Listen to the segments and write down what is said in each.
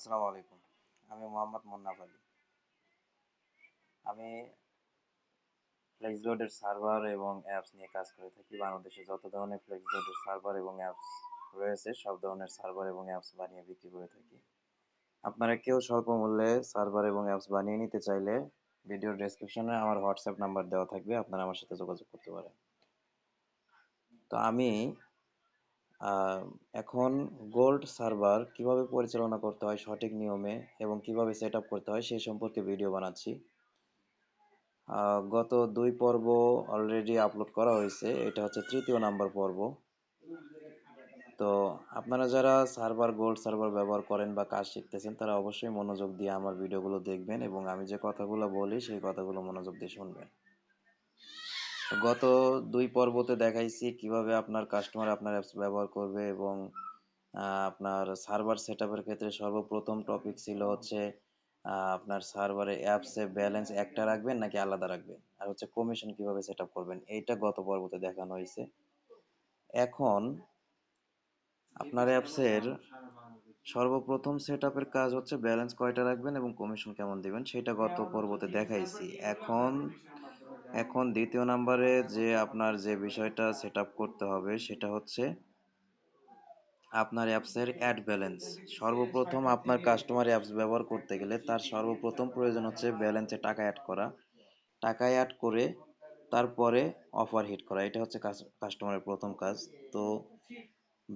আসসালামু আলাইকুম। আমি মোহাম্মদ মুন্নাফ আলী। আমি ফ্লেক্সলোডের সার্ভার এবং অ্যাপস নিয়ে কাজ করে থাকি। বাংলাদেশে যত ধরনের ফ্লেক্সলোডের সার্ভার এবং অ্যাপস রয়েছে, সব ধরনের সার্ভার এবং অ্যাপস বানিয়ে বিক্রি করে থাকি। আপনারা কেউ স্বল্প মূল্যে সার্ভার এবং অ্যাপস বানিয়ে নিতে চাইলে ভিডিও ডেসক্রিপশনে আমার হোয়াটসঅ্যাপ নাম্বার দেওয়া থাকবে। আপনারা আমার সাথে যোগাযোগ করতে পারেন। তো আমি এখন গোল্ড সার্ভার কীভাবে পরিচালনা করতে হয় সঠিক নিয়মে এবং কীভাবে সেট করতে হয় সেই সম্পর্কে ভিডিও বানাচ্ছি। গত দুই পর্ব অলরেডি আপলোড করা হয়েছে, এটা হচ্ছে তৃতীয় নাম্বার পর্ব। তো আপনারা যারা সার্ভার গোল্ড সার্ভার ব্যবহার করেন বা কাজ শিখতেছেন, তারা অবশ্যই মনোযোগ দিয়ে আমার ভিডিওগুলো দেখবেন এবং আমি যে কথাগুলো বলি, সেই কথাগুলো মনোযোগ দিয়ে শুনবেন। গত দুই পর্বতে দেখাইছি কীভাবে আপনার কাস্টমার আপনার অ্যাপস ব্যবহার করবে এবং আপনার সার্ভার সেট ক্ষেত্রে সর্বপ্রথম টপিক ছিল হচ্ছে আপনার সার্ভারে অ্যাপসে ব্যালেন্স একটা রাখবেন নাকি আলাদা রাখবেন? আর হচ্ছে কমিশন কীভাবে সেট করবেন? এইটা গত পর্বতে দেখানো হয়েছে এখন, আপনার অ্যাপসের সর্বপ্রথম সেট কাজ হচ্ছে ব্যালেন্স কয়টা রাখবেন এবং কমিশন কেমন দিবেন? সেটা গত পর্বতে দেখাইছি। এখন এখন দ্বিতীয় নাম্বারে যে আপনার যে বিষয়টা সেট করতে হবে সেটা হচ্ছে আপনার অ্যাপসের অ্যাড ব্যালেন্স সর্বপ্রথম আপনার কাস্টমার অ্যাপস ব্যবহার করতে গেলে তার সর্বপ্রথম প্রয়োজন হচ্ছে ব্যালেন্সে টাকা অ্যাড করা। টাকা অ্যাড করে তারপরে অফার হিট করা। এটা হচ্ছে কাস্টমারের প্রথম কাজ। তো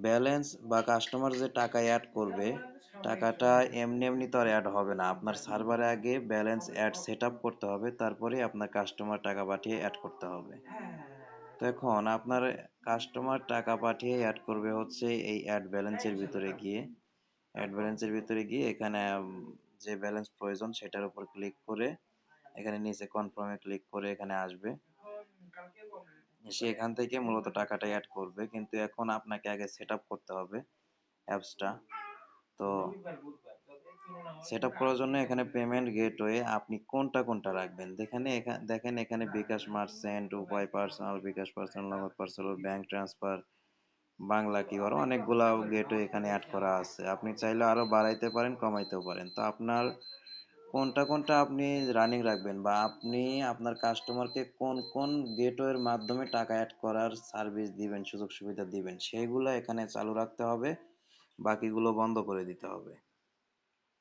ব্যালেন্স বা কাস্টমার যে টাকা অ্যাড করবে, টাকাটা এমনি এমনি তো আর অ্যাড হবে না। আপনার সার্ভারে আগে ব্যালেন্স অ্যাড সেট করতে হবে তারপরে আপনার কাস্টমার টাকা পাঠিয়ে অ্যাড করতে হবে। তো এখন আপনার কাস্টমার টাকা পাঠিয়ে অ্যাড করবে হচ্ছে এই অ্যাড ব্যালেন্সের ভিতরে গিয়ে। অ্যাড ব্যালেন্সের ভিতরে গিয়ে এখানে যে ব্যালেন্স প্রয়োজন সেটার উপর ক্লিক করে, এখানে নিচে কনফার্মে ক্লিক করে এখানে আসবে। সে এখান থেকে মূলত টাকাটা অ্যাড করবে। কিন্তু এখন আপনাকে আগে সেট করতে হবে অ্যাপসটা তো সেট করার জন্য এখানে পেমেন্ট গেটওয়ে আপনি কোনটা কোনটা রাখবেন? দেখেন দেখেন এখানে bKash merchant Upay personal bKash personal Nagad personal bank transfer Bangla কি আরও অনেকগুলা গেটওয়ে এখানে অ্যাড করা আছে। আপনি চাইলে আরও বাড়াইতে পারেন কমাইতেও পারেন। তো আপনার কোনটা কোনটা আপনি রানিং রাখবেন বা আপনি আপনার কাস্টমারকে কোন কোন গেটওয়ের মাধ্যমে টাকা অ্যাড করার সার্ভিস দিবেন, সুযোগ সুবিধা দিবেন, সেগুলো এখানে চালু রাখতে হবে, বাকিগুলো বন্ধ করে দিতে হবে।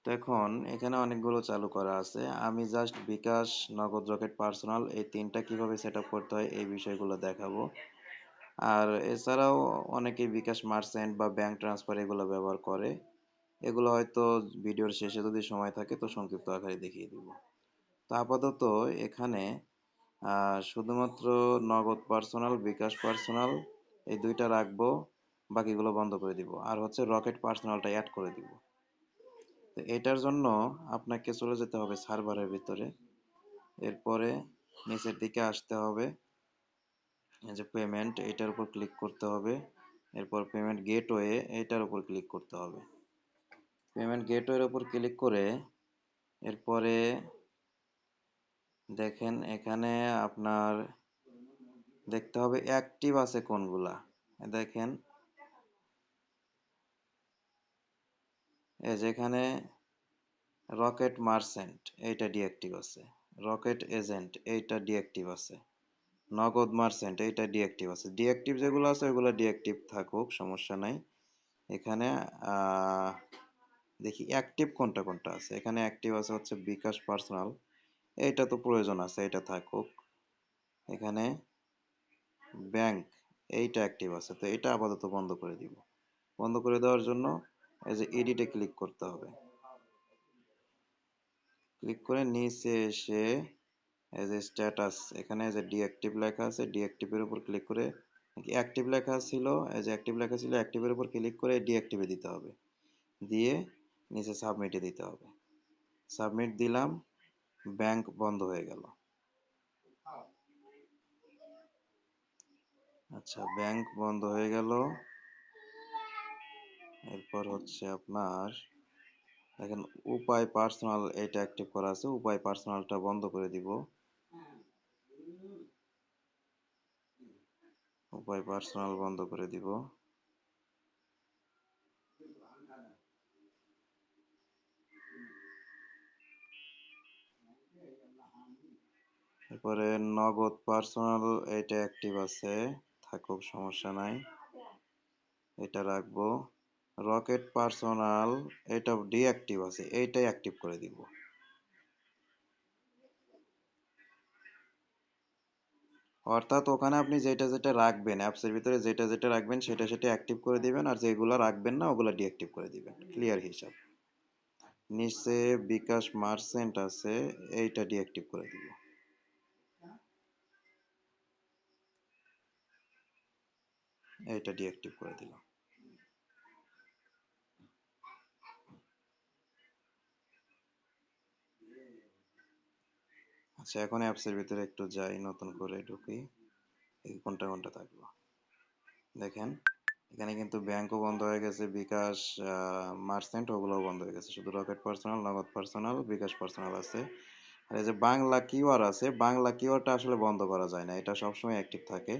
তো এখন এখানে অনেকগুলো চালু করা আছে। আমি জাস্ট বিকাশ, নগদ রকেট পার্সোনাল এই তিনটা কীভাবে সেট করতে হয় এই বিষয়গুলো দেখাবো। আর এছাড়াও অনেকে বিকাশ মার্চেন্ট বা ব্যাংক ট্রান্সফার এগুলো ব্যবহার করে। এগুলো হয়তো ভিডিওর শেষে যদি সময় থাকে তো সংক্ষিপ্ত আকারে দেখিয়ে দিব। তো আপাতত এখানে শুধুমাত্র নগদ পার্সোনাল বিকাশ পার্সোনাল এই দুইটা রাখব, বাকিগুলো বন্ধ করে দিব। আর হচ্ছে রকেট পার্সোনালটা অ্যাড করে দিব। তো এটার জন্য আপনাকে চলে যেতে হবে সার্ভারের ভিতরে। এরপরে নিচের দিকে আসতে হবে। এই যে পেমেন্ট এটার উপর ক্লিক করতে হবে। এরপর পেমেন্ট গেটওয়ে এটার উপর ক্লিক করতে হবে। পেমেন্ট গেটওয়ের উপর ক্লিক করে এরপরে দেখেন এখানে আপনার দেখতে হবে অ্যাক্টিভ আছে কোনগুলা। দেখেন। যেখানে রকেট মার্সেন্ট এইটা ডিঅ্যাক্টিভ আছে। রকেট এজেন্ট এইটা ডিঅ্যাক্টিভ আছে। নগদ মার্সেন্ট এইটা ডিঅ্যাক্টিভ আছে। ডিঅ্যাক্টিভ যেগুলো আছে ওইগুলো ডিঅ্যাক্টিভ থাকুক, সমস্যা নাই। এখানে দেখি অ্যাক্টিভ কোনটা কোনটা আছে? এখানে অ্যাক্টিভ আছে হচ্ছে বিকাশ পার্সোনাল এইটা তো প্রয়োজন আছে এটা থাকুক। এখানে ব্যাংক এইটা অ্যাক্টিভ আছে, তো এটা আপাতত বন্ধ করে দিব। বন্ধ করে দেওয়ার জন্য এই যে এডিটে ক্লিক করতে হবে। ক্লিক করে নিচে এসে এই যে স্ট্যাটাস এখানে যে ডিঅ্যাক্টিভ লেখা আছে ডিঅ্যাক্টিভের উপর ক্লিক করে অ্যাক্টিভ লেখা ছিল, এই যে অ্যাক্টিভ লেখা ছিল অ্যাক্টিভের উপর ক্লিক করে ডিঅ্যাক্টিভে দিতে হবে। দিয়ে নিচে সাবমিটে দিতে হবে। সাবমিট দিলাম ব্যাংক বন্ধ হয়ে গেল। আচ্ছা ব্যাংক বন্ধ হয়ে গেল। এরপর হচ্ছে আপনার, দেখেন উপায় পার্সোনাল এটা অ্যাক্টিভ করা আছে, উপায় পার্সোনালটা বন্ধ করে দিব। উপায় পার্সোনাল বন্ধ করে দিব। এরপরে নগদ পার্সোনাল এটা অ্যাক্টিভ আছে, থাকুক, সমস্যা নাই। এটা রাখব। রকেট পার্সোনাল এটা ডিঅ্যাক্টিভ আছে, এইটাই অ্যাক্টিভ করে দিব। অর্থাৎ ওখানে আপনি যেটা যেটা রাখবেন অ্যাপসের ভিতরে যেটা যেটা রাখবেন, সেটা সেটা অ্যাক্টিভ করে দিবেন, আর যেগুলো রাখবেন না, ওগুলো ডিঅ্যাক্টিভ করে দিবেন। ক্লিয়ার হিসাব। নিচে বিকাশ মার্চেন্ট আছে, এইটা ডিঅ্যাক্টিভ করে দিব। এইটা ডিঅ্যাক্টিভ করে দিলাম। আচ্ছা এখন অ্যাপসের ভিতরে একটু যাই, নতুন করে ঢুকি। এই কোনটা কোনটা থাকল? দেখেন, এখানে কিন্তু ব্যাংকও বন্ধ হয়ে গেছে, বিকাশ মার্চেন্ট ওগুলোও বন্ধ হয়ে গেছে। শুধু Rocket personal Nagad personal bKash personal আছে। আর এই যে বাংলা কিউআর আছে, বাংলা কিউআরটা আসলে বন্ধ করা যায় না, এটা সবসময় অ্যাক্টিভ থাকে।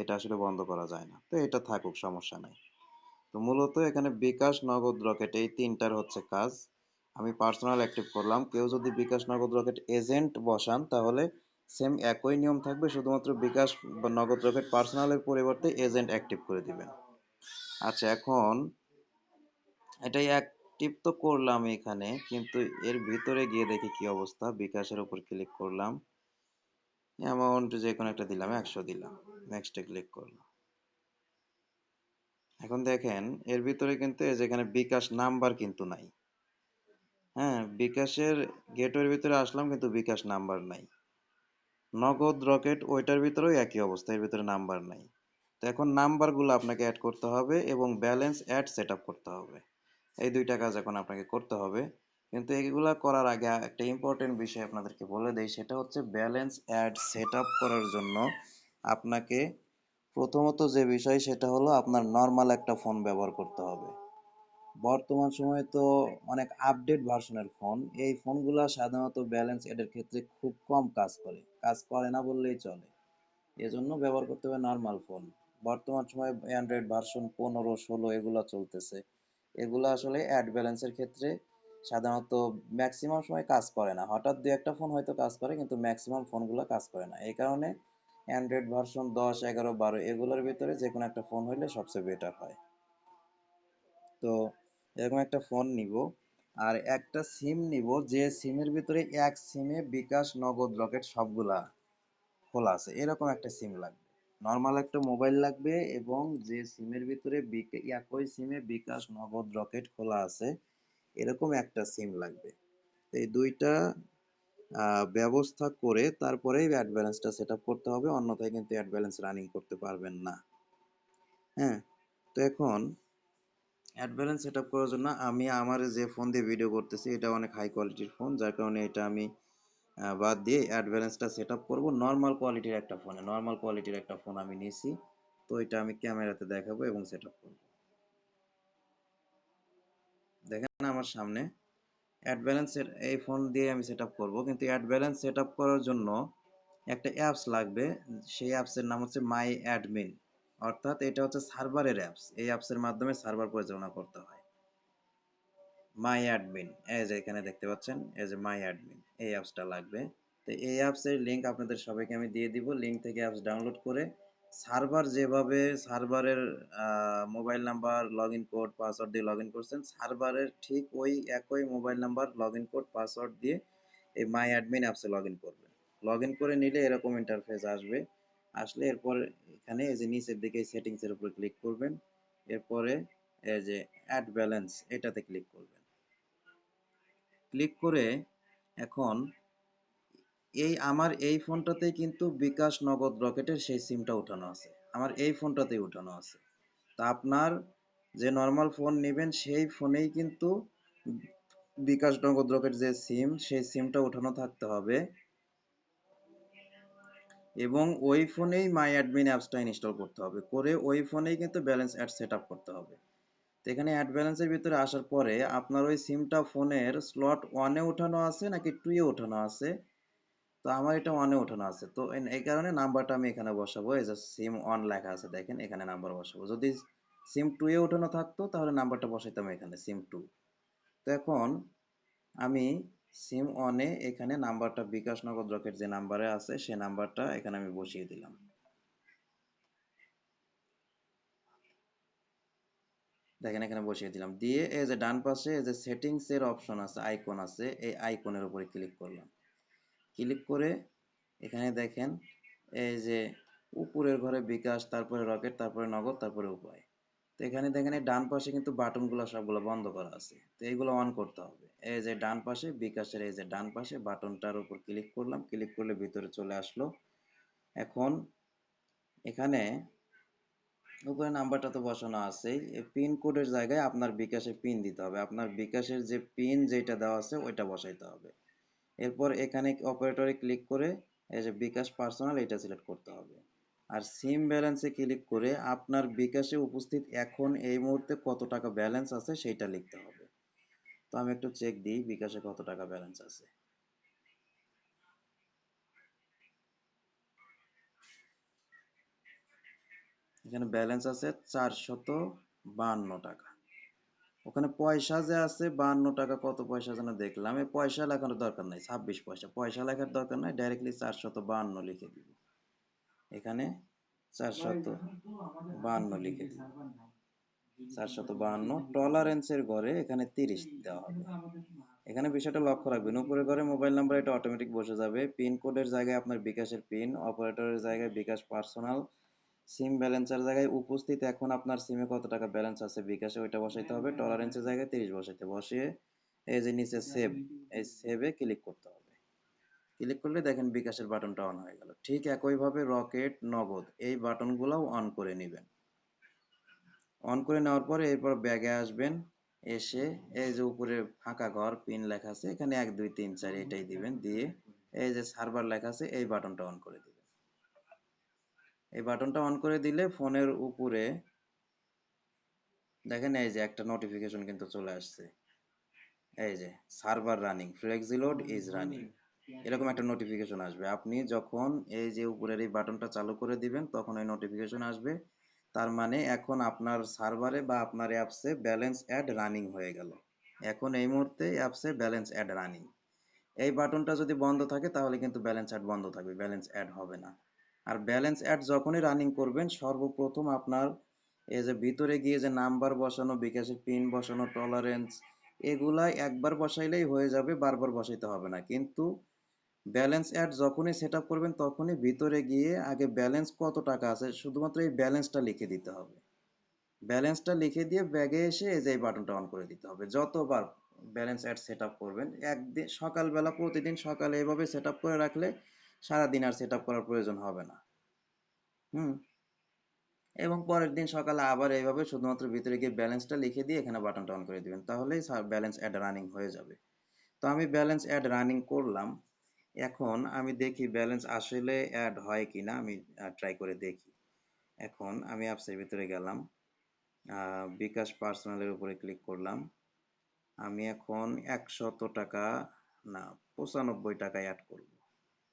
এটা আসলে বন্ধ করা যায় না। তো এটা থাকুক, সমস্যা নাই। তো মূলত এখানে বিকাশ নগদ রকেট, এই তিনটার হচ্ছে কাজ। আমি পার্সোনাল অ্যাক্টিভ করলাম। কেউ যদি বিকাশ নগদ রকেট এজেন্ট বসান, তাহলে সেম একই নিয়ম থাকবে, শুধুমাত্র বিকাশ বা নগদ রকেট পার্সোনালের পরিবর্তে এজেন্ট অ্যাক্টিভ করে দিবেন। আচ্ছা এখন এটাই অ্যাক্টিভ তো করলাম এখানে, কিন্তু এর ভিতরে গিয়ে দেখি কি অবস্থা। বিকাশের উপর ক্লিক করলাম। অ্যামাউন্ট যে কোনো একটা দিলাম, একশো দিলাম। নেক্সটে ক্লিক করলাম। এখন দেখেন, এর ভিতরে কিন্তু যেখানে বিকাশ নাম্বার কিন্তু নাই। হ্যাঁ বিকাশের গেটওয়ের ভিতরে আসলাম কিন্তু বিকাশ নাম্বার নাই। নগদ, রকেট, ওইটার ভিতরেও একই অবস্থা, এর ভিতরে নাম্বার নাই। তো এখন নাম্বারগুলো আপনাকে অ্যাড করতে হবে এবং ব্যালেন্স অ্যাড সেট করতে হবে। এই দুইটা কাজ এখন আপনাকে করতে হবে। কিন্তু এগুলা করার আগে একটা ইম্পর্টেন্ট বিষয় আপনাদেরকে বলে দেই, সেটা হচ্ছে ব্যালেন্স অ্যাড সেট করার জন্য আপনাকে প্রথমত যে বিষয় সেটা হলো আপনার নর্মাল একটা ফোন ব্যবহার করতে হবে। বর্তমান সময়ে তো অনেক আপডেট ভার্সনের ফোন এই ফোনগুলা সাধারণত ব্যালেন্স এডের ক্ষেত্রে খুব কম কাজ করে। কাজ করে না বললেই চলে। এজন্য ব্যবহার করতে হবে নর্মাল ফোন বর্তমান সময়ে অ্যান্ড্রয়েড ভার্সন পনেরো, ষোলো এগুলা চলতেছে। এগুলো আসলে অ্যাড ব্যালেন্সের ক্ষেত্রে সাধারণত ম্যাক্সিমাম সময় কাজ করে না। হঠাৎ দু একটা ফোন হয়তো কাজ করে, কিন্তু ম্যাক্সিমাম ফোনগুলো কাজ করে না। এই কারণে অ্যান্ড্রয়েড ভার্সন দশ, এগারো, বারো এগুলোর ভিতরে যে কোনো একটা ফোন হইলে সবচেয়ে বেটার হয়। তো এরকম একটা ফোন নিব। আর একটা সিম নিব, যে সিমের ভিতরে এক সিমে বিকাশ, নগদ, রকেট সবগুলা খোলা আছে। এরকম একটা সিম লাগবে। নর্মাল একটা মোবাইল লাগবে এবং যে সিমের ভিতরে একই সিমে বিকাশ, নগদ, রকেট খোলা আছে। এরকম একটা সিম লাগবে। এই দুইটা ব্যবস্থা করে তারপরেই অ্যাড ব্যালেন্সটা সেট করতে হবে, অন্যথায় কিন্তু অ্যাড ব্যালেন্স রানিং করতে পারবেন না। হ্যাঁ? তো এখন অ্যাড ব্যালেন্স সেট করার জন্য আমি আমার যে ফোন দিয়ে ভিডিও করতেছি, এটা অনেক হাই কোয়ালিটির ফোন, যার কারণে এটা আমি বাদ দিয়ে অ্যাড ব্যালেন্সটা সেট আপ করব। নর্মাল কোয়ালিটির একটা ফোনে নর্মাল কোয়ালিটির একটা ফোন আমি নিয়েছি তো এটা আমি ক্যামেরাতে দেখাবো এবং সেট আপ করব। দেখেন আমার সামনে অ্যাড ব্যালেন্স এই ফোন দিয়ে আমি সেট আপ করব। কিন্তু অ্যাড ব্যালেন্স সেট আপ করার জন্য একটা অ্যাপস লাগবে, সেই অ্যাপসের নাম হচ্ছে মাই অ্যাডমিন অর্থাৎ এটা হচ্ছে সার্ভারের অ্যাপস এই অ্যাপসের মাধ্যমে সার্ভার পরিচালনা করতে হয়। মাই অ্যাডমিন এই যে এখানে দেখতে পাচ্ছেন, এই যে মাই অ্যাডমিন এই অ্যাপসটা লাগবে। তো এই অ্যাপসের লিঙ্ক আপনাদের সবাইকে আমি দিয়ে দিব। লিঙ্ক থেকে অ্যাপস ডাউনলোড করে সার্ভার যেভাবে সার্ভারের mobile number log in code, password দিয়ে লগ ইন করছেন, সার্ভারের ঠিক ওই একই mobile number log in code, password দিয়ে এই মাই অ্যাডমিন অ্যাপসে লগ ইন করবেন। লগ ইন করে নিলে এরকম ইন্টারফেস আসবে। আসলে এরপর এখানে এই যে নিচের দিকে সেটিংসের উপর ক্লিক করবেন। এরপরে এই যে অ্যাড ব্যালেন্স এটাতে ক্লিক করবেন। ক্লিক করে এখন এই আমার এই ফোনটাতেই কিন্তু বিকাশ নগদ রকেটের সেই সিমটা উঠানো আছে। আমার এই ফোনটাতেই উঠানো আছে। তা আপনার যে নর্মাল ফোন নেবেন, সেই ফোনেই কিন্তু বিকাশ নগদ রকেট যে সিম সেই সিমটা উঠানো থাকতে হবে। এবং ওই ফোনেই মাই অ্যাডমিন অ্যাপসটা ইনস্টল করতে হবে। করে ওই ফোনেই কিন্তু ব্যালেন্স অ্যাড সেট আপ করতে হবে। তো এখানে অ্যাড ব্যালেন্সের ভিতরে আসার পরে আপনার ওই সিমটা ফোনের স্লট ওয়ানে ওঠানো আছে নাকি টুয়ে ওঠানো আছে? তো আমার এটা ওয়ানে ওঠানো আছে। তো এই কারণে নাম্বারটা আমি এখানে বসাবো। এই যে সিম ওয়ান লেখা আছে দেখেন, এখানে নাম্বার বসাবো। যদি সিম টু এ ওঠানো থাকতো, তাহলে নাম্বারটা বসাইতাম এখানে সিম টু তো এখন আমি সিম অনে এখানে নাম্বারটা বিকাশ নগদ রকেট যে নাম্বারে আছে, সে নাম্বারটা এখানে আমি বসিয়ে দিলাম। দেখেন এখানে বসিয়ে দিলাম। দিয়ে এই যে ডান পাশে এই যে সেটিংস এর অপশন আছে আইকন আছে, এই আইকনের উপরে ক্লিক করলাম। ক্লিক করে এখানে দেখেন এই যে উপরের ঘরে বিকাশ, তারপরে রকেট, তারপরে নগদ, তারপরে উপায়। তো এখানে দেখেন ডান পাশে কিন্তু বাটনগুলো সবগুলো বন্ধ করা আছে। তো এইগুলো অন করতে হবে। এই যে ডান পাশে বিকাশের এই যে ডান পাশে বাটনটার উপর ক্লিক করলাম। ক্লিক করলে ভিতরে চলে আসলো। এখন এখানে উপরে নাম্বারটা তো বসানো আছেই। এই পিন কোডের জায়গায় আপনার বিকাশে পিন দিতে হবে। আপনার বিকাশের যে পিন যেটা দেওয়া আছে ওইটা বসাইতে হবে। এরপর এখানে অপারেটরে ক্লিক করে এই যে বিকাশ পার্সোনাল এটা সিলেক্ট করতে হবে। আর সিম ব্যালেন্সে ক্লিক করে আপনার বিকাশে উপস্থিত এখন এই মুহূর্তে কত টাকা ব্যালেন্স আছে সেটা লিখতে হবে। তো আমি একটু চেক দিই বিকাশে কত টাকা ব্যালেন্স আছে। এখানে ব্যালেন্স আছে চারশত বান্ন টাকা। ওখানে পয়সা যে আছে বান্ন টাকা কত পয়সা যেন দেখলাম। এই পয়সা লেখার দরকার নাই, ছাব্বিশ পয়সা। পয়সা লেখার দরকার নাই ডাইরেক্টলি চারশত বান্ন লিখে দিব। এখানে চারশত বান্ন লিখে দিব। চারশত বাহান্ন টলারেন্সের ঘরে এখানে তিরিশ দেওয়া হবে। এখানে বিষয়টা লক্ষ্য রাখবেন উপরে ঘরে মোবাইল নাম্বার এটা অটোমেটিক বসে যাবে। পিন কোডের জায়গায় আপনার বিকাশের পিন অপারেটরের জায়গায় বিকাশ পার্সোনাল সিম ব্যালেন্সের জায়গায় উপস্থিত এখন আপনার সিমে কত টাকা ব্যালেন্স আছে? বিকাশে ওইটা বসাইতে হবে টলারেন্সের জায়গায় তিরিশ বসাইতে বসিয়ে এই যে নিচে সেভ এই সেভে ক্লিক করতে হবে। ক্লিক করলে দেখেন বিকাশের বাটনটা অন হয়ে গেল। ঠিক একইভাবে রকেট নগদ এই বাটনগুলোও অন করে নেবেন। অন করে নেওয়ার পরে এরপর ব্যাগে আসবেন এসে এই যে উপরে ফাঁকা ঘর পিন লেখা আছে এখানে এক দুই তিন চার এটাই দিবেন। দিয়ে এই যে সার্ভার লেখা আছে এই বাটনটা অন করে দিবেন। এই বাটনটা অন করে দিলে ফোনের উপরে, দেখেন এই যে একটা নোটিফিকেশন কিন্তু চলে আসছে। এই যে server running flexiload is running এরকম একটা নোটিফিকেশন আসবে। আপনি যখন এই যে উপরের এই বাটনটা চালু করে দিবেন, তখন এই নোটিফিকেশন আসবে। তার মানে এখন আপনার সার্ভারে বা আপনার অ্যাপসে ব্যালেন্স অ্যাড রানিং হয়ে গেল। এখন এই মুহূর্তে অ্যাপসে ব্যালেন্স অ্যাড রানিং এই বাটনটা যদি বন্ধ থাকে, তাহলে কিন্তু ব্যালেন্স অ্যাড বন্ধ থাকবে। ব্যালেন্স অ্যাড হবে না। আর ব্যালেন্স অ্যাড যখনই রানিং করবেন, সর্বপ্রথম আপনার এই যে ভিতরে গিয়ে যে নাম্বার বসানো বিকাশের পিন বসানো টলারেন্স এগুলা একবার বসাইলেই হয়ে যাবে, বারবার বসাইতে হবে না। কিন্তু ব্যালেন্স অ্যাড যখনই সেট করবেন, তখনই ভিতরে গিয়ে আগে ব্যালেন্স কত টাকা আছে, শুধুমাত্র এই ব্যালেন্সটা লিখে দিতে হবে। ব্যালেন্সটা লিখে দিয়ে ব্যাগে এসে এই যে এই বাটনটা অন করে দিতে হবে। যতবার ব্যালেন্স অ্যাড সেট করবেন, একদিন সকালবেলা প্রতিদিন সকালে এভাবে সেট করে রাখলে সারাদিন আর সেট করার প্রয়োজন হবে না। হুম? এবং পরের দিন সকালে আবার এইভাবে শুধুমাত্র ভিতরে গিয়ে ব্যালেন্সটা লিখে দিয়ে এখানে বাটনটা অন করে দিবেন। তাহলেই ব্যালেন্স অ্যাড রানিং হয়ে যাবে। তো আমি ব্যালেন্স অ্যাড রানিং করলাম। এখন আমি দেখি ব্যালেন্স আসলে অ্যাড হয় কিনা, আমি ট্রাই করে দেখি। এখন আমি অ্যাপসের ভিতরে গেলাম। বিকাশ পার্সোনালের উপরে ক্লিক করলাম। আমি এখন একশত টাকা, না, পঁচানব্বই টাকা অ্যাড করব।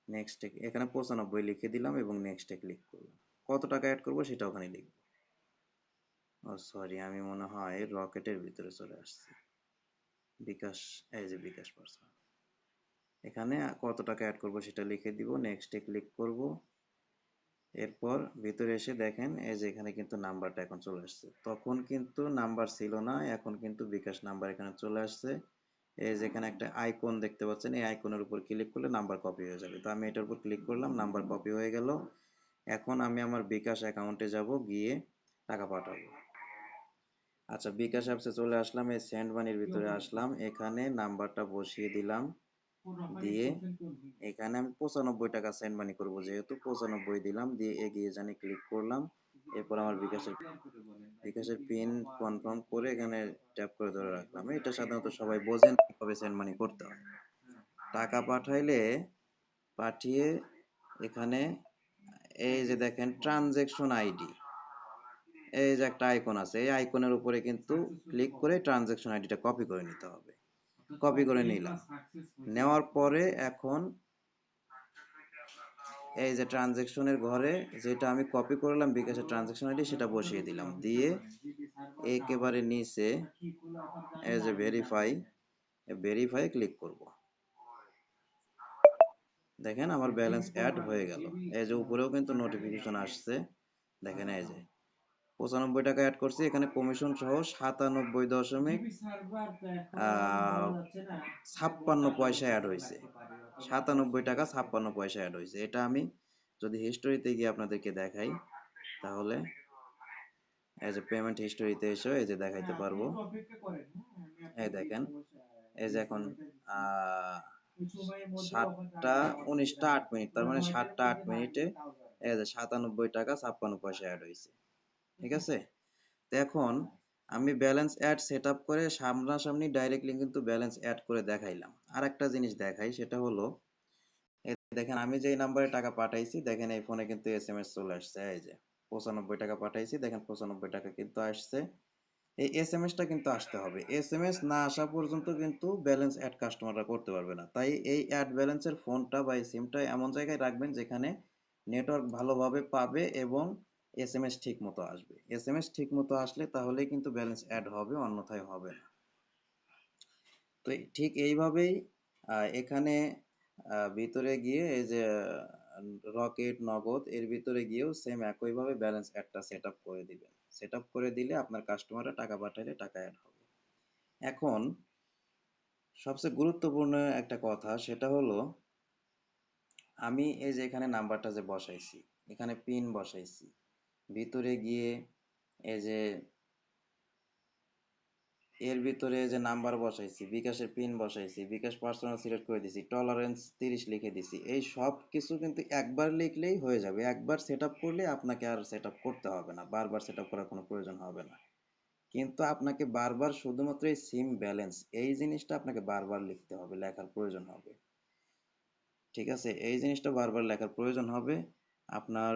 নেক্সটে এখানে পঁচানব্বই লিখে দিলাম এবং নেক্সটে ক্লিক করলাম। কত টাকা অ্যাড করব সেটা ওখানে লিখব। ও সরি আমি মনে হয় রকেটের ভিতরে চলে আসছি। বিকাশ, এই যে বিকাশ পার্সোনাল এখানে কত টাকা অ্যাড করব সেটা লিখে দিব নেক্সটে ক্লিক করব। এরপর ভিতরে এসে দেখেন, এই যে এখানে কিন্তু নাম্বারটা এখন চলে আসছে। তখন কিন্তু নাম্বার ছিল না, এখন কিন্তু বিকাশ নাম্বার এখানে চলে আসছে। এই যে এখানে একটা আইকন দেখতে পাচ্ছেন এই আইকনের উপর ক্লিক করলে নাম্বার কপি হয়ে যাবে। তো আমি এটার উপর ক্লিক করলাম নাম্বার কপি হয়ে গেল। এখন আমি আমার বিকাশ অ্যাকাউন্টে যাব গিয়ে টাকা পাঠাবো। আচ্ছা বিকাশ অ্যাপসে চলে আসলাম এই সেন্ড মানির ভিতরে আসলাম। এখানে নাম্বারটা বসিয়ে দিলাম। দিয়ে এখানে আমি পঁচানব্বই টাকা সেন্ড মানি করব যেহেতু পঁচানব্বই দিলাম। দিয়ে এগিয়ে জানি ক্লিক করলাম। এরপর আমার বিকাশের বিকাশের পিন কনফার্ম করে এখানে ট্যাপ করে ধরে রাখলাম। এটা সাধারণত সবাই বোঝেন কীভাবে সেন্ড মানি করতে হয়। টাকা পাঠাইলে পাঠিয়ে এখানে এই যে দেখেন ট্রানজেকশন আইডি এই যে একটা আইকন আছে, এই আইকনের উপরে কিন্তু ক্লিক করে ট্রানজেকশন আইডিটা কপি করে নিতে হবে। কপি করে নিলাম। নেওয়ার পরে এখন এই যে ট্রানজেকশনের ঘরে যেটা আমি কপি করলাম বিকাশের ট্রানজেকশন আইডি সেটা বসিয়ে দিলাম। দিয়ে একেবারে নিচে এই যে ভেরিফাই ভেরিফাই ক্লিক করব। দেখেন আমার ব্যালেন্স অ্যাড হয়ে গেল। এই যে উপরেও কিন্তু নোটিফিকেশন আসছে। দেখেন এই যে পঁচানব্বই টাকা অ্যাড করছি, এখানে কমিশন সহ সাতানব্বই দশমিক ছাপ্পান্ন পয়সা অ্যাড হয়েছে। সাতানব্বই টাকা ছাপ্পান্ন পয়সা অ্যাড হয়েছে। এটা আমি যদি হিস্টোরিতে গিয়ে আপনাদেরকে দেখাই, তাহলে এই যে পেমেন্ট হিস্টোরিতে এসে এই যে দেখাইতে পারব। এই দেখেন, এই যে এখন সাতটা, উনিশটা আট মিনিট, তার মানে সাতটা আট মিনিটে এই যে সাতানব্বই টাকা ছাপ্পান্ন পয়সা অ্যাড হয়েছে। ঠিক আছে? এখন আমি ব্যালেন্স অ্যাড সেট করে সামনাসামনি ডাইরেক্টলি কিন্তু ব্যালেন্স অ্যাড করে দেখাইলাম। আর একটা জিনিস দেখাই, সেটা হলো দেখেন আমি যেই নাম্বারে টাকা পাঠাইছি, দেখেন এই ফোনে কিন্তু এস এম এস চলে আসছে, এই যে পঁচানব্বই টাকা পাঠাইছি, দেখেন পঁচানব্বই টাকা কিন্তু আসছে। এই এস এম এসটা কিন্তু আসতে হবে। এস এম এস না আসা পর্যন্ত কিন্তু ব্যালেন্স অ্যাড কাস্টমাররা করতে পারবে না। তাই এই অ্যাড ব্যালেন্সের ফোনটা বা এই সিমটা এমন জায়গায় রাখবেন যেখানে নেটওয়ার্ক ভালোভাবে পাবে এবং এস এম এস ঠিক মতো আসবে। এস এম এস ঠিক মতো আসলে তাহলেই কিন্তু ব্যালেন্স অ্যাড হবে, অন্যথায় হবে না। তো ঠিক এইভাবেই এখানে ভিতরে গিয়ে এই যে, রকেট, নগদ, এর ভিতরে গিয়েও সেম একইভাবে ব্যালেন্স অ্যাডটা সেট করে দিবেন। সেট করে দিলে আপনার কাস্টমাররা টাকা পাঠাইলে টাকা অ্যাড হবে। এখন, সবচেয়ে গুরুত্বপূর্ণ একটা কথা সেটা হলো, আমি এই যে এখানে নাম্বারটা যে বসাইছি, এখানে পিন বসাইছি, ভিতরে গিয়ে এই যে এর ভিতরে যে নাম্বার বসাইছি, বিকাশের পিন বসাইছি, বিকাশ পার্সোনাল সিলেক্ট করে দিছি টলারেন্স তিরিশ লিখে দিছি, এই সব কিছু কিন্তু একবার লিখলেই হয়ে যাবে। একবার সেট আপ করলে আপনাকে আর সেট আপ করতে হবে না, বারবার সেট আপ করার কোনো প্রয়োজন হবে না। কিন্তু আপনাকে বারবার শুধুমাত্র এই সিম ব্যালেন্স এই জিনিসটা আপনাকে বারবার লিখতে হবে, লেখার প্রয়োজন হবে। ঠিক আছে? এই জিনিসটা বারবার লেখার প্রয়োজন হবে। আপনার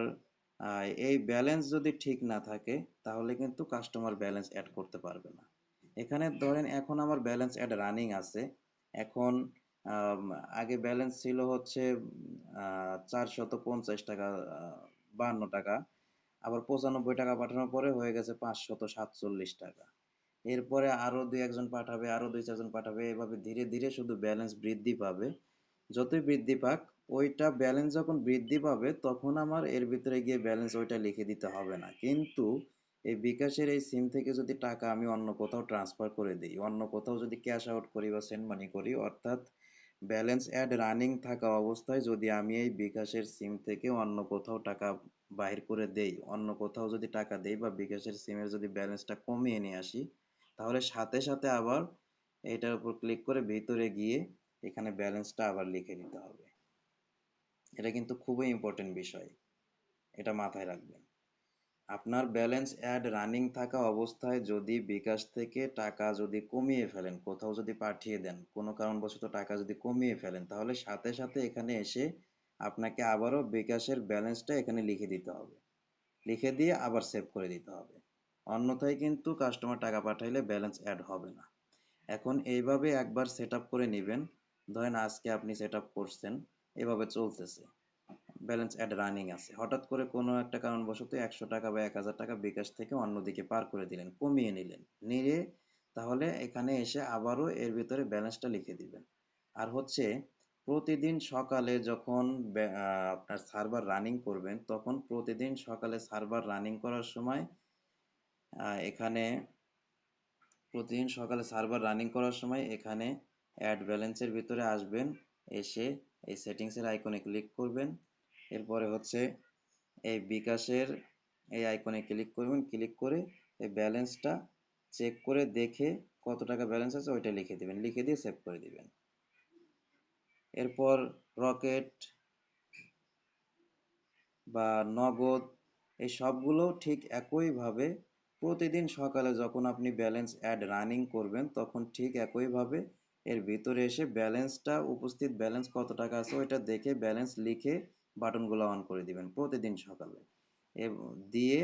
এই ব্যালেন্স যদি ঠিক না থাকে, তাহলে কিন্তু কাস্টমার ব্যালেন্স অ্যাড করতে পারবে না। এখানে ধরেন এখন আমার ব্যালেন্স অ্যাড রানিং আছে। এখন আগে ব্যালেন্স ছিল হচ্ছে চারশত পঞ্চাশ টাকা বাহান্ন টাকা। আবার পঁচানব্বই টাকা পাঠানোর পরে হয়ে গেছে পাঁচশত সাতচল্লিশ টাকা। এরপরে আরও দুই একজন পাঠাবে, আরও দুই চারজন পাঠাবে, এভাবে ধীরে ধীরে শুধু ব্যালেন্স বৃদ্ধি পাবে। যতই বৃদ্ধি পাক, ওইটা ব্যালেন্স যখন বৃদ্ধি পাবে, তখন আমার এর ভিতরে গিয়ে ব্যালেন্স ওইটা লিখে দিতে হবে না। কিন্তু এই বিকাশের এই সিম থেকে যদি টাকা আমি অন্য কোথাও ট্রান্সফার করে দিই, অন্য কোথাও যদি ক্যাশ আউট করি বা সেন্ড মানি করি, অর্থাৎ ব্যালেন্স অ্যাড রানিং থাকা অবস্থায় যদি আমি এই বিকাশের সিম থেকে অন্য কোথাও টাকা বাইর করে দেই, অন্য কোথাও যদি টাকা দেই বা বিকাশের সিমের যদি ব্যালেন্সটা কমিয়ে নিয়ে আসি, তাহলে সাথে সাথে আবার এটার উপর ক্লিক করে ভিতরে গিয়ে এখানে ব্যালেন্সটা আবার লিখে নিতে হবে। এটা কিন্তু খুবই ইম্পর্টেন্ট বিষয়। এটা মাথায় রাখবেন। আপনার ব্যালেন্স অ্যাড রানিং থাকা অবস্থায় যদি বিকাশ থেকে টাকা যদি কমিয়ে ফেলেন, কোথাও যদি পাঠিয়ে দেন, কোনো কারণবশত টাকা যদি কমিয়ে ফেলেন, তাহলে সাথে সাথে এখানে এসে আপনাকে আবারও বিকাশের ব্যালেন্সটা এখানে লিখে দিতে হবে। লিখে দিয়ে আবার সেভ করে দিতে হবে। অন্যথায় কিন্তু কাস্টমার টাকা পাঠাইলে ব্যালেন্স অ্যাড হবে না। এখন এইভাবে একবার সেট করে নেবেন। ধরেন আজকে আপনি সেট করছেন, এভাবে চলতেছে। ব্যালেন্স অ্যাড রানিং আছে। হঠাৎ করে কোনো একটা কারণবশত একশো টাকা বা এক হাজার টাকা বিকাশ থেকে অন্যদিকে পার করে দিলেন, কমিয়ে নিলেন। নিয়ে তাহলে এখানে এসে আবারও এর ভিতরে ব্যালেন্সটা লিখে দিবেন। আর হচ্ছে প্রতিদিন সকালে যখন আপনার সার্ভার রানিং করবেন, তখন প্রতিদিন সকালে সার্ভার রানিং করার সময় এখানে প্রতিদিন সকালে সার্ভার রানিং করার সময় এখানে অ্যাড ব্যালেন্সের ভিতরে আসবেন, এসে এই সেটিংসের আইকনে ক্লিক করবেন। এরপরে হচ্ছে এই বিকাশের এই আইকনে ক্লিক করবেন ক্লিক করে এই ব্যালেন্সটা চেক করে দেখে কত টাকা ব্যালেন্স আছে ওইটা লিখে দিবেন, লিখে দিয়ে সেভ করে দিবেন। এরপর রকেট বা নগদ, এই সবগুলো ঠিক একইভাবে প্রতিদিন সকালে যখন আপনি ব্যালেন্স অ্যাড রানিং করবেন, তখন ঠিক একইভাবে এর ভিতরে এসে ব্যালেন্সটা উপস্থিত ব্যালেন্স কত টাকা আছে ওইটা দেখে ব্যালেন্স লিখে বাটনগুলো অন করে দিবেন প্রতিদিন সকালে। দিয়ে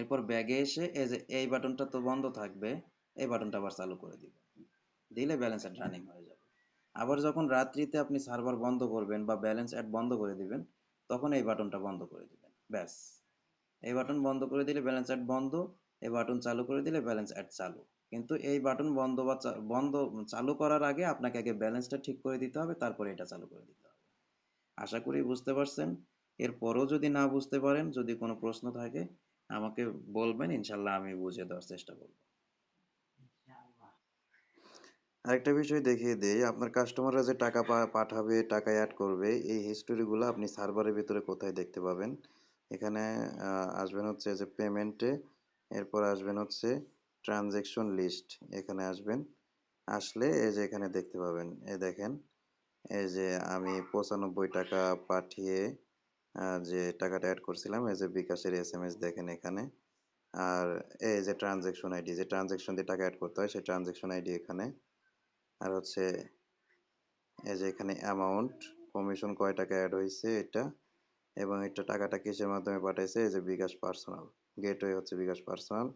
এরপর ব্যাগে এসে এই যে এই বাটনটা তো বন্ধ থাকবে, এই বাটনটা আবার চালু করে দিবেন। দিলে ব্যালেন্স অ্যাড রানিং হয়ে যাবে। আবার যখন রাত্রিতে আপনি সার্ভার বন্ধ করবেন বা ব্যালেন্স অ্যাড বন্ধ করে দিবেন, তখন এই বাটনটা বন্ধ করে দিবেন। ব্যাস। এই বাটন বন্ধ করে দিলে ব্যালেন্স অ্যাড বন্ধ, এই বাটন চালু করে দিলে ব্যালেন্স অ্যাড চালু। কিন্তু এই বাটন বন্ধ বা বন্ধ চালু করার আগে আপনাকে আগে ব্যালেন্সটা ঠিক করে দিতে হবে, তারপরে এটা চালু করে দিতে আশা করি বুঝতে পারছেন। এরপরও যদি না বুঝতে পারেন, যদি কোনো প্রশ্ন থাকে, আমাকে বলবেন, ইনশাল্লাহ আমি বুঝিয়ে দেওয়ার চেষ্টা করব। আরেকটা বিষয় দেখিয়ে দেই, আপনার কাস্টমাররা যে টাকা পাঠাবে, টাকা অ্যাড করবে, এই হিস্টোরিগুলো আপনি সার্ভারের ভিতরে কোথায় দেখতে পাবেন? এখানে আসবেন হচ্ছে যে পেমেন্টে এরপর আসবেন হচ্ছে ট্রানজেকশন লিস্ট এখানে আসবেন। আসলে এই যে এখানে দেখতে পাবেন এই দেখেন এই যে আমি পঁচানব্বই টাকা পাঠিয়ে যে টাকাটা অ্যাড করছিলাম, এই যে বিকাশের এস এম এস দেখেন এখানে। আর এই যে ট্রানজেকশন আইডি যে ট্রানজেকশন দিয়ে টাকা অ্যাড করতে হয়, সেই ট্রানজেকশন আইডি এখানে। আর হচ্ছে, এই যে এখানে অ্যামাউন্ট কমিশন কয় টাকা অ্যাড হয়েছে এটা, এবং এটা টাকাটা কিসের মাধ্যমে পাঠাইছে, এই যে বিকাশ পার্সোনাল গেটওয়ে হচ্ছে বিকাশ পার্সোনাল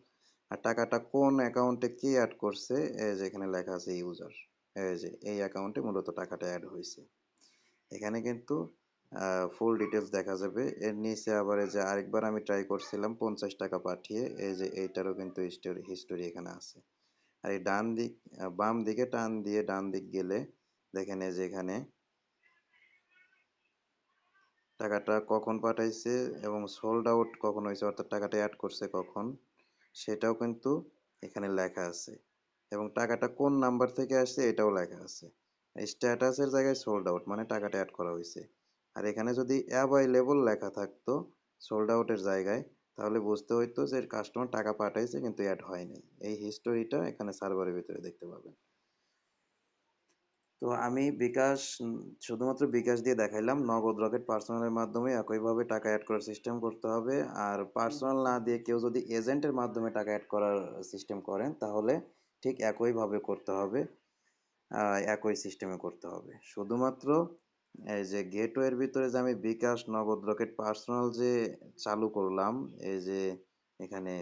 আর টাকাটা কোন অ্যাকাউন্টে কি অ্যাড করছে, এই যে এখানে লেখা আছে ইউজার এই যে, এই অ্যাকাউন্টে মূলত টাকাটা অ্যাড হয়েছে এখানে কিন্তু ফুল ডিটেলস দেখা যাবে। এর নিচে আবার এই যে আরেকবার আমি ট্রাই করছিলাম, পঞ্চাশ টাকা পাঠিয়ে, এই যে এইটারও কিন্তু হিস্টোরি হিস্টোরি এখানে আছে। আর এই ডান দিক বাম দিকে টান দিয়ে ডান দিক গেলে, দেখেন এই যে এখানে, টাকাটা কখন পাঠাইছে এবং সোল্ড আউট কখন হয়েছে অর্থাৎ টাকাটা অ্যাড করছে কখন, সেটাও কিন্তু এখানে লেখা আছে। এবং টাকাটা কোন নাম্বার থেকে আসছে এটাও লেখা আছে। স্ট্যাটাসের জায়গায় সোল্ড আউট মানে টাকাটা অ্যাড করা হয়েছে। আর এখানে যদি অ্যাভাইলেবল লেখা থাকতো সোল্ড আউটের জায়গায়, তাহলে বুঝতে হইতো যে কাস্টমার টাকা পাঠাইছে কিন্তু অ্যাড হয়নি। এই হিস্টোরিটা এখানে সার্ভারের ভিতরে দেখতে পাবেন। তো আমি বিকাশ, শুধুমাত্র বিকাশ দিয়ে দেখাইলাম, নগদ রকেট পার্সোনালের মাধ্যমে একইভাবে টাকা অ্যাড করার সিস্টেম করতে হবে। আর পার্সোনাল না দিয়ে কেউ যদি এজেন্টের মাধ্যমে টাকা অ্যাড করার সিস্টেম করেন, তাহলে ঠিক একইভাবে করতে হবে একই সিস্টেমে করতে হবে। শুধুমাত্র এই যে গেটওয়ের ভিতরে যে আমি বিকাশ, নগদ, রকেট পার্সোনাল যে চালু করলাম, এই যে এখানে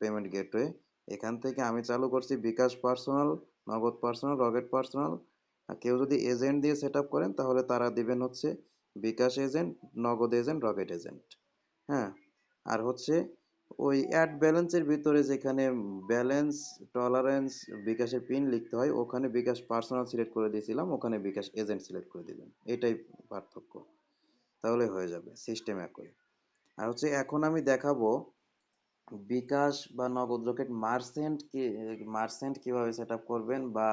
পেমেন্ট গেটওয়ে এখান থেকে আমি চালু করছি bKash personal Nagad personal Rocket personal আর কেউ যদি এজেন্ট দিয়ে সেট করেন, তাহলে তারা দিবেন হচ্ছে bKash agent Nagad agent Rocket agent হ্যাঁ? আর হচ্ছে ওই অ্যাড ব্যালেন্সের ভিতরে যেখানে ব্যালেন্স টলারেন্স বিকাশের পিন লিখতে হয়, ওখানে বিকাশ পার্সোনাল সিলেক্ট করে দিয়েছিলাম, ওখানে বিকাশ এজেন্ট সিলেক্ট করে দিবেন এটাই পার্থক্য। তাহলে হয়ে যাবে সিস্টেম একই। আর হচ্ছে এখন আমি দেখাবো বিকাশ বা নগদ রকেট মার্চেন্ট কি মার্চেন্ট কীভাবে সেট আপ করবেন বা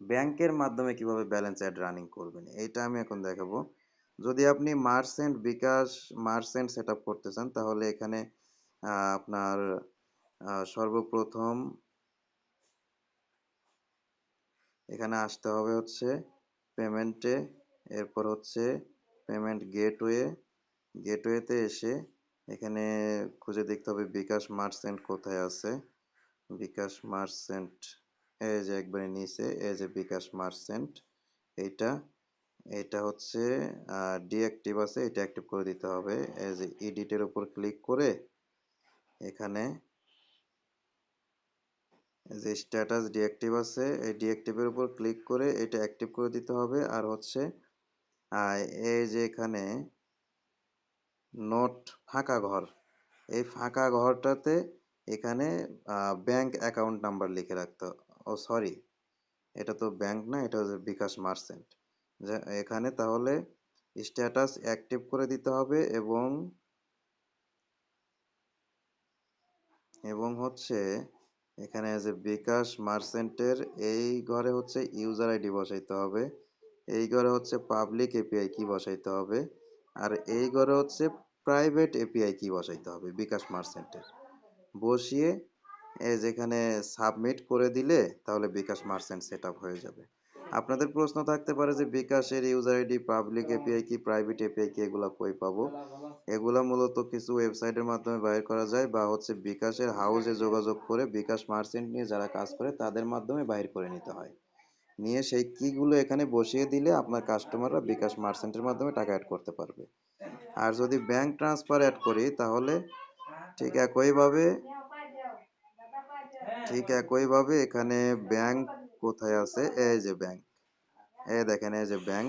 ব্যাংকের মাধ্যমে কীভাবে ব্যালেন্স অ্যাড রানিং করবেন, এটা আমি এখন দেখাবো। যদি আপনি merchant bKash merchant set up করতে চান, তাহলে এখানে আপনার সর্বপ্রথম এখানে আসতে হবে হচ্ছে পেমেন্টে এরপর হচ্ছে পেমেন্ট গেটওয়ে গেটওয়েতে এসে এখানে খুঁজে দেখতে হবে বিকাশ মার্চেন্ট কোথায় আছে। বিকাশ মার্চেন্ট এই যে একবারে নিচে এই যে বিকাশ মার্চেন্ট এইটা এটা হচ্ছে ডিঅ্যাক্টিভ আছে, এটা অ্যাক্টিভ করে দিতে হবে। এই যে এডিটের উপর ক্লিক করে এখানে যে স্ট্যাটাস ডিঅ্যাক্টিভ আছে, এই ডিঅ্যাক্টিভের উপর ক্লিক করে এটা অ্যাক্টিভ করে দিতে হবে। আর হচ্ছে এই যে এখানে নোট ফাঁকা ঘর, এই ফাঁকা ঘরটাতে এখানে ব্যাংক অ্যাকাউন্ট নাম্বার লিখে রাখতে ও সরি এটা তো ব্যাংক না, এটা হচ্ছে বিকাশ মার্চেন্ট এখানে তাহলে স্ট্যাটাস অ্যাক্টিভ করে দিতে হবে এবং এবং হচ্ছে এখানে যে বিকাশ মার্চেন্টের এই ঘরে হচ্ছে ইউজার আইডি বসাইতে হবে। এই ঘরে হচ্ছে পাবলিক এপিআই কি বসাইতে হবে। আর এই ঘরে হচ্ছে প্রাইভেট এপিআই কি বসাইতে হবে বিকাশ মার্চেন্টের। বসিয়ে যেখানে সাবমিট করে দিলে তাহলে বিকাশ মার্চেন্ট সেট হয়ে যাবে। আপনাদের প্রশ্ন থাকতে পারে যে বিকাশের ইউজার আইডি পাবলিক এপিআই কি প্রাইভেট এপিআই কি, এগুলা কই পাবো? এগুলা মূলত কিছু ওয়েবসাইটের মাধ্যমে বাইর করা যায় বা হচ্ছে বিকাশের হাউসে যোগাযোগ করে বিকাশ মার্চেন্ট নিয়ে যারা কাজ করে তাদের মাধ্যমে বাইর করে নিতে হয়। নিয়ে সেই কিগুলো এখানে বসিয়ে দিলে আপনার কাস্টমাররা বিকাশ মার্চেন্টের মাধ্যমে টাকা অ্যাড করতে পারবে। আর যদি ব্যাংক ট্রান্সফার অ্যাড করি তাহলে ঠিক একইভাবে ঠিক একইভাবে এখানে ব্যাংক কোথায় আছে? এই যে ব্যাংক এই দেখেন, এই যে ব্যাংক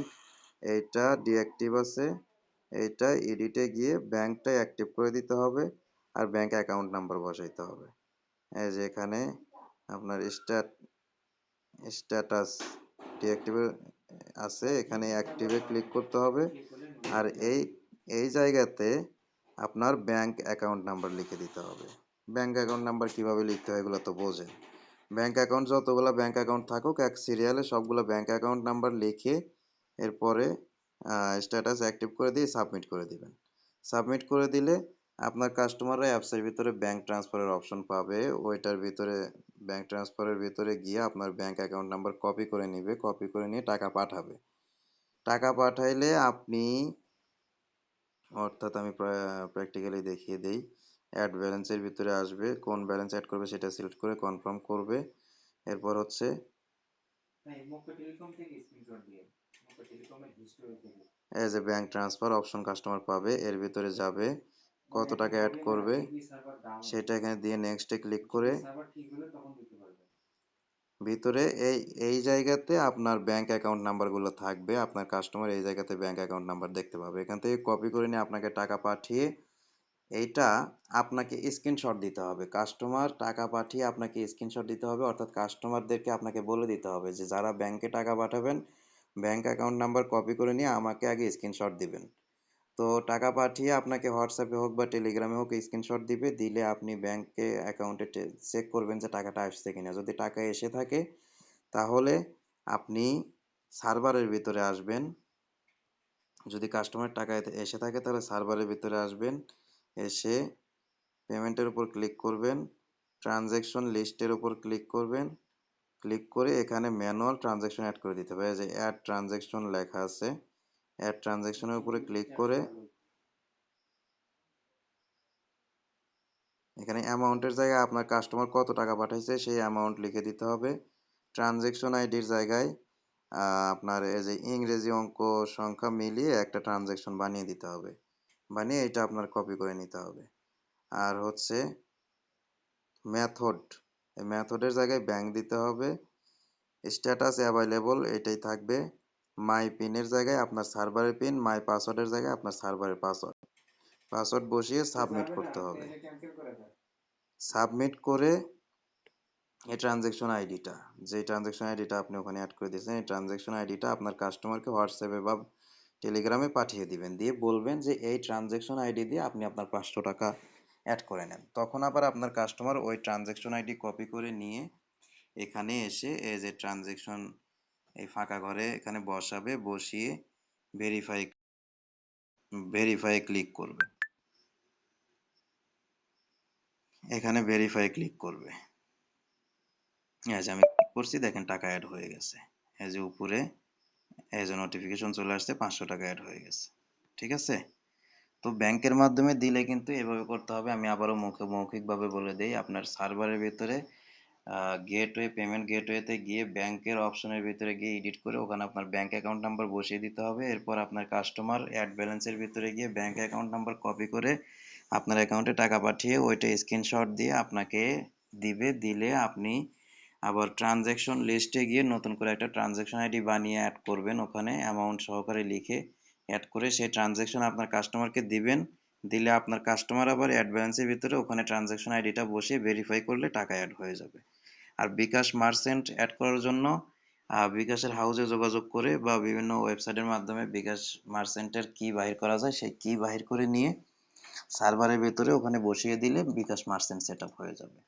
এইটা ডিঅ্যাক্টিভ আছে। এইটা এডিটে গিয়ে ব্যাংকটা অ্যাক্টিভ করে দিতে হবে আর ব্যাংক অ্যাকাউন্ট নাম্বার বসাইতে হবে। এই যে এখানে আপনার স্ট্যাট স্ট্যাটাস ডিঅ্যাক্টিভের আছে, এখানে অ্যাক্টিভে ক্লিক করতে হবে। আর এই এই জায়গাতে আপনার ব্যাংক অ্যাকাউন্ট নাম্বার লিখে দিতে হবে। ব্যাংক অ্যাকাউন্ট নাম্বার কীভাবে লিখতে হয় এগুলো তো বোঝেন ব্যাংক অ্যাকাউন্ট যতগুলো ব্যাংক অ্যাকাউন্ট থাকুক, এক সিরিয়ালে সবগুলো ব্যাংক অ্যাকাউন্ট নাম্বার লিখে এরপরে স্ট্যাটাস অ্যাক্টিভ করে দিয়ে সাবমিট করে দিবেন। সাবমিট করে দিলে আপনার কাস্টমাররা অ্যাপসের ভিতরে ব্যাংক ট্রান্সফারের অপশন পাবে। ওইটার ভিতরে ব্যাংক ট্রান্সফারের ভিতরে গিয়ে আপনার ব্যাংক অ্যাকাউন্ট নাম্বার কপি করে নিবে কপি করে নিয়ে টাকা পাঠাবে। টাকা পাঠাইলে আপনি, অর্থাৎ আমি প্র্যাকটিক্যালি দেখিয়ে দেই অ্যাড ব্যালেন্সের ভিতরে আসবে। কোন ব্যালেন্স অ্যাড করবে সেটা সিলেক্ট করে কনফার্ম করবে। এরপর হচ্ছে as a bank transfer option customer পাবে এর ভিতরে যাবে। কত টাকা অ্যাড করবে সেটা এখানে দিয়ে নেক্সটে ক্লিক করে ভিতরে এই এই জায়গাতে আপনার ব্যাংক অ্যাকাউন্ট নাম্বারগুলো থাকবে। আপনার কাস্টমার এই জায়গাতে ব্যাংক অ্যাকাউন্ট নাম্বার দেখতে পাবে। এখান থেকে কপি করে নিয়ে আপনাকে টাকা পাঠিয়ে এইটা আপনাকে স্ক্রিনশট দিতে হবে। কাস্টমার টাকা পাঠিয়ে আপনাকে স্ক্রিনশট দিতে হবে, অর্থাৎ কাস্টমারদেরকে আপনাকে বলে দিতে হবে যে, যারা ব্যাংকে টাকা পাঠাবেন ব্যাংক অ্যাকাউন্ট নাম্বার কপি করে নিয়ে আমাকে আগে স্ক্রিনশট দিবেন। তো টাকা পাঠিয়ে আপনাকে হোয়াটসঅ্যাপে হোক বা টেলিগ্রামে হোক স্ক্রিনশট দিবে, দিলে আপনি ব্যাংকে অ্যাকাউন্টে চেক করবেন যে টাকাটা আসছে কিনা। যদি টাকা এসে থাকে, তাহলে আপনি সার্ভারের ভিতরে আসবেন। যদি কাস্টমার টাকা এসে থাকে, তাহলে সার্ভারের ভিতরে আসবেন। এসে পেমেন্টের উপর ক্লিক করবেন ট্রানজ্যাকশন লিস্টের উপর ক্লিক করবেন, ক্লিক করে এখানে ম্যানুয়াল ট্রানজ্যাকশন অ্যাড করে দিতে হবে। যে অ্যাড ট্রানজ্যাকশন লেখা আছে অ্যাড ট্রানজ্যাকশনের উপরে ক্লিক করে এখানে অ্যামাউন্টের জায়গায় আপনার কাস্টমার কত টাকা পাঠাইছে সেই অ্যামাউন্ট লিখে দিতে হবে। ট্রানজ্যাকশন আইডির জায়গায় আপনার এই যে ইংরেজি অঙ্ক সংখ্যা মিলিয়ে একটা ট্রানজ্যাকশন বানিয়ে দিতে হবে। বানিয়ে এটা আপনার কপি করে নিতে হবে। আর হচ্ছে মেথড এই মেথডের জায়গায় ব্যাংক দিতে হবে। স্ট্যাটাস অ্যাভেলেবল এটাই থাকবে। মাই পিনের জায়গায় আপনার সার্ভারের পিন মাই পাসওয়ার্ডের জায়গায় আপনার সার্ভারের পাসওয়ার্ড পাসওয়ার্ড বসিয়ে সাবমিট করতে হবে। সাবমিট করে এই ট্রানজ্যাকশন আইডিটা যে ট্রানজ্যাকশন আইডিটা আপনি ওখানে অ্যাড করে দিয়েছেন, এই ট্রানজ্যাকশন আইডিটা আপনার কাস্টমারকে হোয়াটসঅ্যাপে বা টেলিগ্রামে পাঠিয়ে দিবেন। দিয়ে বলবেন যে, এই ট্রানজ্যাকশন আইডি দিয়ে আপনি আপনার পাঁচশো টাকা অ্যাড করে নেন। তখন আবার আপনার কাস্টমার ওই ট্রানজ্যাকশন আইডি কপি করে নিয়ে এখানে এসে এই যে ট্রানজ্যাকশন এই ফাঁকা ঘরে এখানে বসাবে, বসিয়ে ভেরিফাই ভেরিফাই ক্লিক করবে। এখানে ভেরিফাই ক্লিক করবে। আমি করছি, দেখেন টাকা অ্যাড হয়ে গেছে। এই যে উপরে এই যে নোটিফিকেশন চলে আসছে, পাঁচশো টাকা অ্যাড হয়ে গেছে। ঠিক আছে? তো ব্যাংকের মাধ্যমে দিলে কিন্তু এভাবে করতে হবে। আমি আবারও মুখে মৌখিকভাবে বলে দিই, আপনার সার্ভারের ভিতরে গেটওয়ে পেমেন্ট গেটওয়েতে গিয়ে ব্যাংকের অপশনের ভিতরে গিয়ে এডিট করে ওখানে আপনার ব্যাংক অ্যাকাউন্ট নাম্বার বসিয়ে দিতে হবে। এরপর আপনার কাস্টমার অ্যাড ব্যালেন্সের ভিতরে গিয়ে ব্যাংক অ্যাকাউন্ট নাম্বার কপি করে আপনার অ্যাকাউন্টে টাকা পাঠিয়ে ওইটা স্ক্রিনশট দিয়ে আপনাকে দিবে। দিলে আপনি আবার ট্রানজ্যাকশন লিস্টে গিয়ে নতুন করে একটা ট্রানজ্যাকশন আইডি বানিয়ে অ্যাড করবেন। ওখানে অ্যামাউন্ট সহকারে লিখে অ্যাড করে সেই ট্রানজ্যাকশন আপনার কাস্টমারকে দিবেন। দিলে আপনার কাস্টমার আবার অ্যাড ব্যালেন্সের ভিতরে ওখানে ট্রানজ্যাকশন আইডিটা বসে ভেরিফাই করলে টাকা অ্যাড হয়ে যাবে। আর বিকাশ মার্চেন্ট অ্যাড করার জন্য বিকাশের হাউজে যোগাযোগ করে বা বিভিন্ন ওয়েবসাইটের মাধ্যমে বিকাশ মার্চেন্টের কি বাহির করা যায়, সেই কি বাহির করে নিয়ে সার্ভারের ভেতরে ওখানে বসিয়ে দিলে বিকাশ মার্চেন্ট সেট হয়ে যাবে।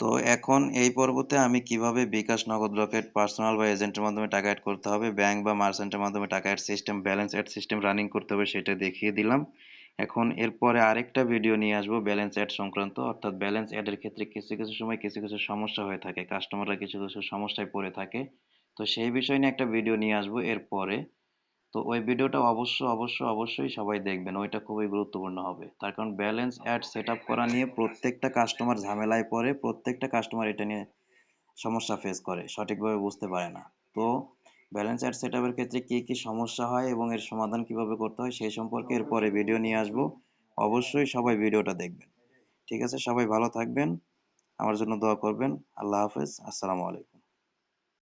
তো এখন এই পর্বতে আমি কীভাবে বিকাশ নগদ রকেট পার্সোনাল বা এজেন্টের মাধ্যমে টাকা অ্যাড করতে হবে, ব্যাংক বা মার্চেন্টের মাধ্যমে টাকা add system balance add system running করতে হবে সেটা দেখিয়ে দিলাম। এখন এরপরে আরেকটা ভিডিও নিয়ে আসব ব্যালেন্স অ্যাড সংক্রান্ত। অর্থাৎ ব্যালেন্স অ্যাডের ক্ষেত্রে কিছু কিছু সময় কিছু কিছু সমস্যা হয়ে থাকে কাস্টমাররা কিছু কিছু সমস্যায় পড়ে থাকে। তো সেই বিষয় নিয়ে একটা ভিডিও নিয়ে আসব এরপরে। তো ওই ভিডিওটা অবশ্য অবশ্য অবশ্যই সবাই দেখবেন, ওইটা খুবই গুরুত্বপূর্ণ হবে। তার কারণ ব্যালেন্স অ্যাড সেট করা নিয়ে প্রত্যেকটা কাস্টমার ঝামেলায় পড়ে, প্রত্যেকটা কাস্টমার এটা নিয়ে সমস্যা ফেস করে, সঠিকভাবে বুঝতে পারে না। তো ব্যালেন্স অ্যাড সেট ক্ষেত্রে কি কি সমস্যা হয় এবং এর সমাধান কীভাবে করতে হয় সেই সম্পর্কে এরপরে ভিডিও নিয়ে আসব। অবশ্যই সবাই ভিডিওটা দেখবেন। ঠিক আছে, সবাই ভালো থাকবেন, আমার জন্য দোয়া করবেন। আল্লাহ হাফেজ, আসসালামু আলাইকুম।